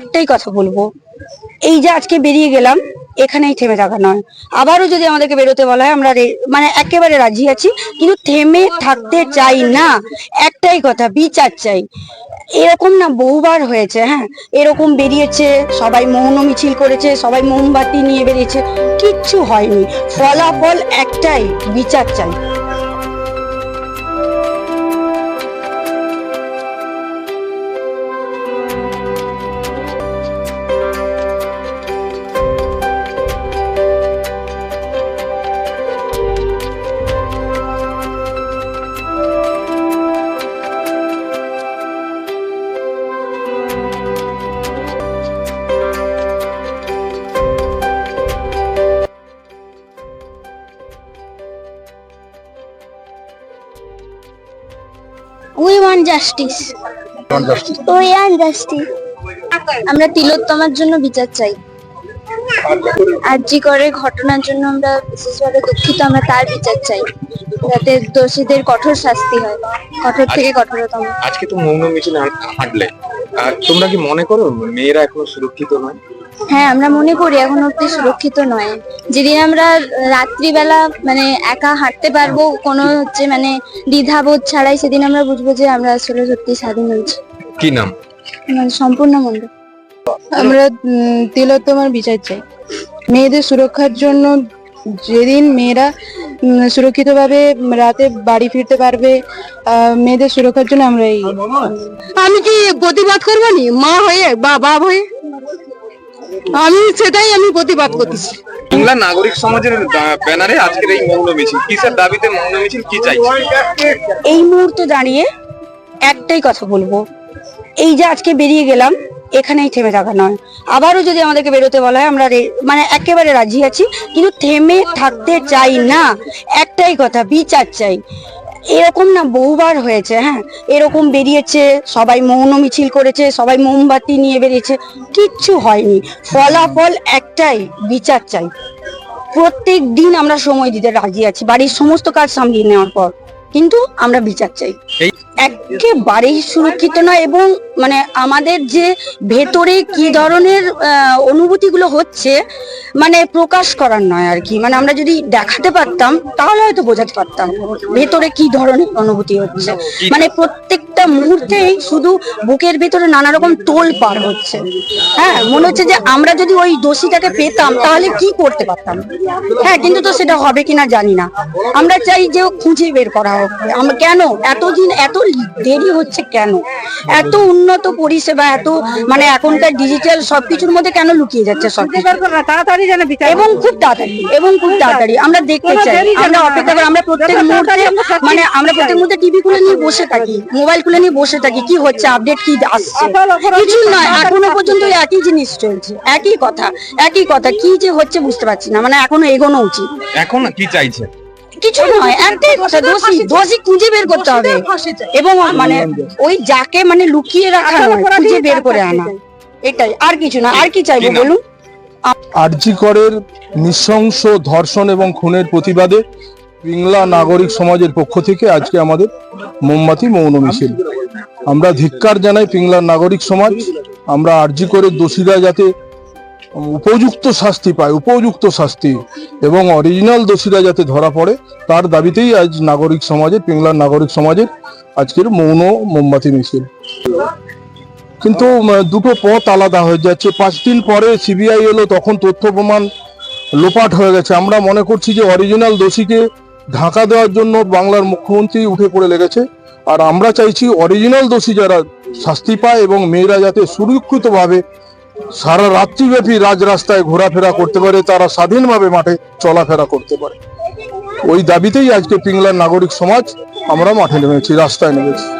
একটাই কথা বলব। এই যে আজকে বেরিয়ে গেলাম, এখানেই থেমে থাকা নয়। আবারও যদি আমাদেরকে বেরোতে বলা হয়, আমরা মানে একেবারে রাজি আছি, কিন্তু থেমে থাকতে চাই না। একটাই কথা, বিচার চাই। এরকম না বহুবার হয়েছে হ্যাঁ? এরকম বেরিয়েছে, সবাই মৌন মিছিল করেছে, সবাই মোমবাতি নিয়ে বেরিয়েছে। কিচ্ছু হয়নি। ফলাফল একটাই, বিচার চাই। We want justice we want justice আমরা তিলোত্তমার জন্য বিচার চাই। আরজি করে ঘটনার জন্য আমরা বিশেষভাবে দুঃখিত আমরা তার বিচার চাই। যাতে দোষীদের কঠোর শাস্তি হয় কঠোর থেকে কঠোরতম। আজকে তো মৌন মিছিল হাঁট- হাঁটলে। আহ, তোমরা কি মনে করো মেয়েরা এখনও সুরক্ষিত নয়? হ্যাঁ আমরা মনে করি এখন অব্দি সুরক্ষিত নয়। যেদিন আমরা রাত্রিবেলা মানে একা হাঁটতে পারব কোনো হচ্ছে মানে দ্বিধাবোধ ছাড়াই সেদিন আমরা বুঝব যে আমরা আসলে সত্যি স্বাধীন হয়েছি। কি নাম? মানে সম্পূর্ণ মন্ডল। আমরা তিলোত্তমার বিচার চাই। মেয়েদের সুরক্ষার জন্য যেদিন মেয়েরা সুরক্ষিতভাবে রাতে বাড়ি ফিরতে পারবে মেয়েদের সুরক্ষার জন্য আমরা এই আমি কি প্রতিবাদ করব নি? মা হয়ে বা বাপ হয়ে? আমি সেটাই আমি প্রতিবাদ করতেছি। বাংলা নাগরিক সমাজের ব্যানারে আজকের এই মৌন মিছিল। কিসের দাবিতে মৌন মিছিল কি চাইছে? এই মুহূর্তে দাঁড়িয়ে একটাই কথা বলব। এই যে আজকে বেরিয়ে গেলাম এখানেই থেমে থাকা নয়। আবারও যদি আমাদেরকে বেরোতে বলা হয় আমরা রে- মানে একেবারে রাজি আছি কিন্তু থেমে থাকতে চাই না। একটাই কথা বিচার চাই। এরকম না বহুবার হয়েছে হ্যাঁ? এরকম বেরিয়েছে সবাই মৌন মিছিল করেছে সবাই মোমবাতি নিয়ে বেরিয়েছে কিচ্ছু হয়নি। ফলাফল একটাই বিচার চাই। প্রত্যেক দিন আমরা সময় দিতে রাজি আছি বাড়ির সমস্ত কাজ সামলিয়ে নেওয়ার পর। কিন্তু আমরা বিচার চাই। একেবারেই সুরক্ষিত নয় এবং মানে আমাদের যে ভেতরে কি ধরনের অনুভূতিগুলো হচ্ছে মানে প্রকাশ করার নয় আর কি। মানে আমরা যদি দেখাতে পারতাম, তাহলে হয়তো বোঝাতে পারতাম ভেতরে কি ধরনের অনুভূতি হচ্ছে। মানে প্রত্যেকটা মুহূর্তেই শুধু বুকের ভেতরে নানা রকম তোল পার হচ্ছে। হ্যাঁ মনে হচ্ছে যে আমরা যদি ওই দোষীটাকে পেতাম, তাহলে কি করতে পারতাম? হ্যাঁ কিন্তু তো সেটা হবে কিনা জানি না। আমরা চাই যে খুঁজে বের করা হোক। কেন? এতদিন এত দেরি হচ্ছে কেন? এত উন্নত পরিষেবা এত মানে এখনকার ডিজিটাল সবকিছুর মধ্যে কেন লুকিয়ে যাচ্ছে সব তাড়াতাড়ি যেন এবং খুব তাড়াতাড়ি এবং খুব তাড়াতাড়ি। আমরা দেখতে চাই। আমরা অপেক্ষা করি আমরা প্রত্যেক মুহূর্তে মানে আমরা প্রত্যেক মুহূর্তে টিভি খুলে নিয়ে বসে থাকি মোবাইল খুলে নিয়ে বসে থাকি কি হচ্ছে আপডেট কি আসছে? কিছু নয় এখনও পর্যন্ত একই জিনিস চলছে একই কথা একই কথা। কি যে হচ্ছে বুঝতে পারছি না মানে এখনও এগোনো উচিত। এখন কি চাইছে? কিছু নয় একটাই কথা দোষী দোষী খুঁজে বের করতে হবে। এবং মানে ওই যাকে মানে লুকিয়ে রাখা নয় খুঁজে বের করে আনা। এটাই আর কিছু না আর কি চাইব? বলুন? আরজিকরের নৃশংস ধর্ষণ এবং খুনের প্রতিবাদে পিংলা নাগরিক সমাজের পক্ষ থেকে আজকে আমাদের মোমবাতি মৌন মিছিল। আমরা ধিক্কার জানাই পিংলার নাগরিক সমাজ আমরা আরজি করে দোষীরা যাতে উপযুক্ত শাস্তি পায়, উপযুক্ত শাস্তি। এবং অরিজিনাল দোষীরা যাতে ধরা পড়ে, তার দাবিতেই আজ নাগরিক সমাজের পিংলার নাগরিক সমাজের আজকের মৌন মোমবাতি মিছিল। কিন্তু দুটো পথ আলাদা হয়ে যাচ্ছে। পাঁচ দিন পরে সিবিআই এলো, তখন তথ্য প্রমাণ লোপাট হয়ে গেছে। আমরা মনে করছি যে অরিজিনাল দোষীকে ঢাকা দেওয়ার জন্য বাংলার মুখ্যমন্ত্রী উঠে পড়ে লেগেছে। আর আমরা চাইছি অরিজিনাল দোষী যারা শাস্তি পায় এবং মেয়েরা যাতে সুরক্ষিতভাবে সারা রাত্রিব্যাপী রাজ রাস্তায় ঘোরাফেরা করতে পারে, তারা স্বাধীনভাবে মাঠে চলাফেরা করতে পারে। ওই দাবিতেই আজকে পিংলার নাগরিক সমাজ, আমরা মাঠে নেমেছি, রাস্তায় নেমেছি।